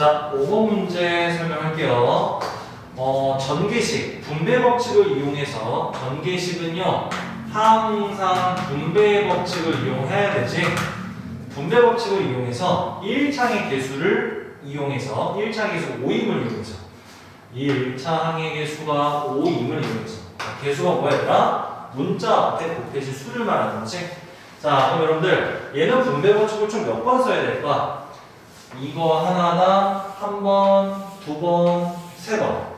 자, 5번 문제 설명할게요. 어, 전개식, 분배 법칙을 이용해서 전개식은요, 항상 분배 법칙을 이용해야 되지. 분배 법칙을 이용해서 1창의 개수를 이용해서 1창의 개수 5임을 이용해서 1차 항의 개수가 5임을 이용해서 개수가 뭐였더라? 문자 앞에 곱해진 수를 말하는 거지. 자, 그럼 여러분들 얘는 분배 법칙을 총 몇 번 써야 될까? 이거 하나당 한 번, 두 번, 세 번.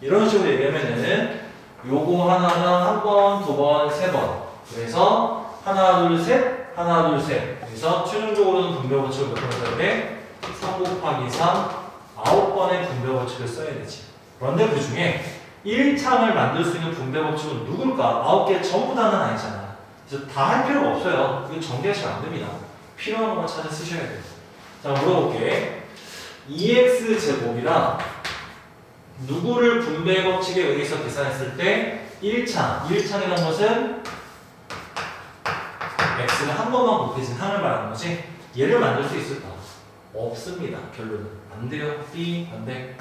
이런 식으로 얘기하면은 요거 하나당 한 번, 두 번, 세 번. 그래서 하나, 둘, 셋, 하나, 둘, 셋. 그래서 최종적으로는 분배 법칙을 몇번 써야 돼? 3 곱하기 3, 9번의 분배 법칙을 써야 되지. 그런데 그 중에 1창을 만들 수 있는 분배 법칙은 누굴까? 9개 전부 다는 아니잖아. 그래서 다 할 필요가 없어요. 이거 정리하시면 안 됩니다. 필요한 것만 찾아 쓰셔야 돼요. 자, 물어볼게. 2x 제곱이랑 누구를 분배 법칙에 의해서 계산했을 때 1창, 1창이라는 것은 x가 한 번만 곱해진 항을 말하는 거지. 얘를 만들 수 있을까? 없습니다. 결론은 안 돼요. B 안 돼.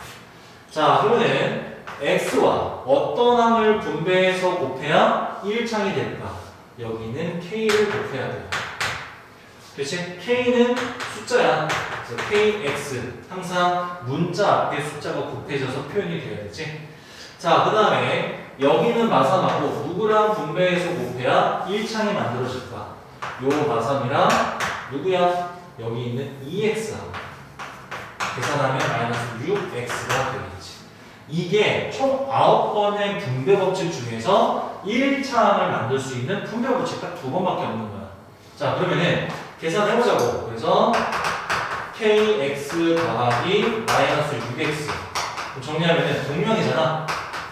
자, 그러면은 x와 어떤 항을 분배해서 곱해야 1창이 될까? 여기는 k를 곱해야 돼요. 그렇지? k는 숫자야. 그래서 kx 항상 문자 앞에 숫자가 곱해져서 표현이 돼야 되지. 자, 그 다음에 여기는 마삼하고 누구랑 분배해서 곱해야 1창이 만들어질까? 요 마삼이랑 누구야? 여기 있는 2x하고 계산하면 마이너스 6x가 되겠지. 이게 총 9번의 분배 법칙 중에서 1창을 만들 수 있는 분배 법칙 딱 두 번밖에 없는 거야. 자, 그러면은 계산해보자고. 그래서 kx 더하기 마이너스 6x. 그럼 정리하면은 동명이잖아.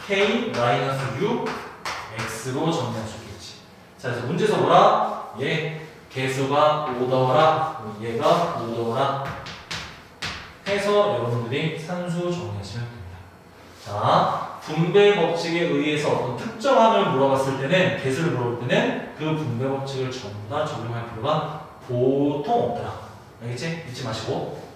k 마이너스 6x로 정리할 수 있겠지. 자, 그래서 문제에서 뭐라? 얘 개수가 5더라. 얘가 5더라. 해서 여러분들이 산수 정리하시면 됩니다. 자, 분배 법칙에 의해서 어떤 특정함을 물어봤을 때는 개수를 물어볼 때는 그 분배 법칙을 전부 다 적용할 필요가 보통 없더라. 알겠지? 잊지 마시고.